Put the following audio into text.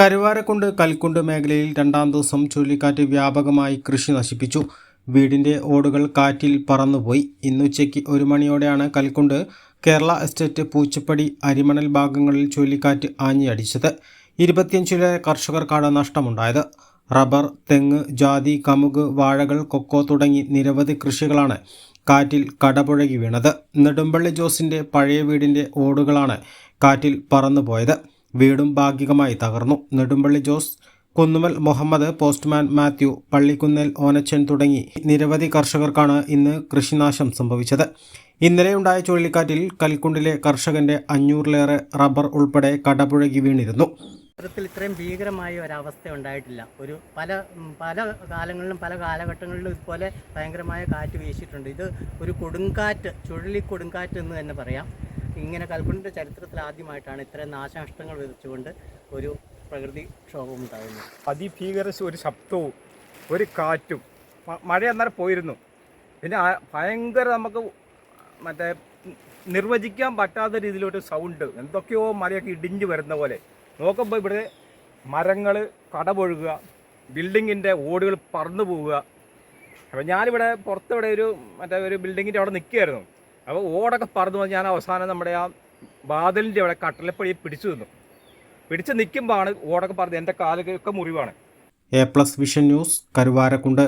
കരുവാരക്കുണ്ട് കൽക്കുണ്ട് മേഖലയിൽ രണ്ടാം ദിവസം ചുഴലിക്കാറ്റ് വ്യാപകമായി കൃഷി നശിപ്പിച്ചു. വീടിന്റെ ഓടുകൾ കാറ്റിൽ പറന്നുപോയി. ഇന്നുച്ചയ്ക്ക് ഒരു മണിയോടെയാണ് കൽക്കുണ്ട് കേരള എസ്റ്റേറ്റ് പൂച്ചപ്പടി അരിമണൽ ഭാഗങ്ങളിൽ ചുഴലിക്കാറ്റ് ആഞ്ഞടിച്ചത്. ഇരുപത്തിയഞ്ചിലേറെ കർഷകർക്കാണ് നഷ്ടമുണ്ടായത്. റബ്ബർ തെങ്ങ് ജാതി കമുക് വാഴകൾ കൊക്കോ തുടങ്ങി നിരവധി കൃഷികളാണ് കാറ്റിൽ കടപുഴകി വീണത്. നെടുമ്പള്ളി ജോസിന്റെ പഴയ വീടിന്റെ ഓടുകളാണ് കാറ്റിൽ പറന്നുപോയത്. വീടും ഭാഗികമായി തകർന്നു. നെടുമ്പള്ളി ജോസ് കുന്നുമൽ മുഹമ്മദ് പോസ്റ്റ്മാൻ മാത്യു പള്ളിക്കുന്നേൽ ഓനച്ചൻ തുടങ്ങി നിരവധി കർഷകർക്കാണ് ഇന്ന് കൃഷിനാശം സംഭവിച്ചത്. ഇന്നലെയുണ്ടായ ചുഴലിക്കാറ്റിൽ കൽക്കുണ്ടിലെ കർഷകന്റെ അഞ്ഞൂറിലേറെ റബ്ബർ ഉൾപ്പെടെ കടപുഴകി വീണിരുന്നു. ചരിത്രത്തിൽ ഇത്രയും ഭീകരമായ ഒരവസ്ഥ ഉണ്ടായിട്ടില്ല. ഒരു പല പല കാലങ്ങളിലും പല കാലഘട്ടങ്ങളിലും ഇതുപോലെ ഭയങ്കരമായ കാറ്റ് വീശിയിട്ടുണ്ട്. ഇത് ഒരു കൊടുങ്കാറ്റ് ചുഴലി കൊടുങ്കാറ്റ് എന്ന് തന്നെ പറയാം. ഇങ്ങനെ കൽക്കുണ്ടിന്റെ ചരിത്രത്തിൽ ആദ്യമായിട്ടാണ് ഇത്രയും നാശനഷ്ടങ്ങൾ വിതച്ചുകൊണ്ട് ഒരു പ്രകൃതി ക്ഷോഭം ഉണ്ടാകുന്നത് അതിഭീകര ഒരു ശബ്ദവും ഒരു കാറ്റും മഴ അന്നേരം പോയിരുന്നു. പിന്നെ ഭയങ്കര നമുക്ക് മറ്റേ നിർവചിക്കാൻ പറ്റാത്ത രീതിയിലൊരു സൗണ്ട് എന്തൊക്കെയോ മലയൊക്കെ ഇടിഞ്ഞു വരുന്ന പോലെ. നോക്കുമ്പോൾ ഇവിടെ മരങ്ങൾ കടപൊഴുകുക ബിൽഡിങ്ങിന്റെ ഓടുകൾ പറന്നു പോവുക. അപ്പോൾ ഞാനിവിടെ പുറത്തിവിടെ ഒരു മറ്റേ ഒരു ബിൽഡിങ്ങിന്റെ അവിടെ നിൽക്കുകയായിരുന്നു. അപ്പോൾ ഓടൊക്കെ പറന്നു വന്ന് ഞാൻ അവസാനം നമ്മുടെ ആ വാതിലിന്റെ അവിടെ കട്ടലപ്പടി പിടിച്ചു നിന്നു. പിടിച്ച് നിൽക്കുമ്പോഴാണ് ഓടൊക്കെ പറഞ്ഞത് എന്റെ കാലൊക്കെ മുറിവാണ്. A plus vision news Karuvarakundu.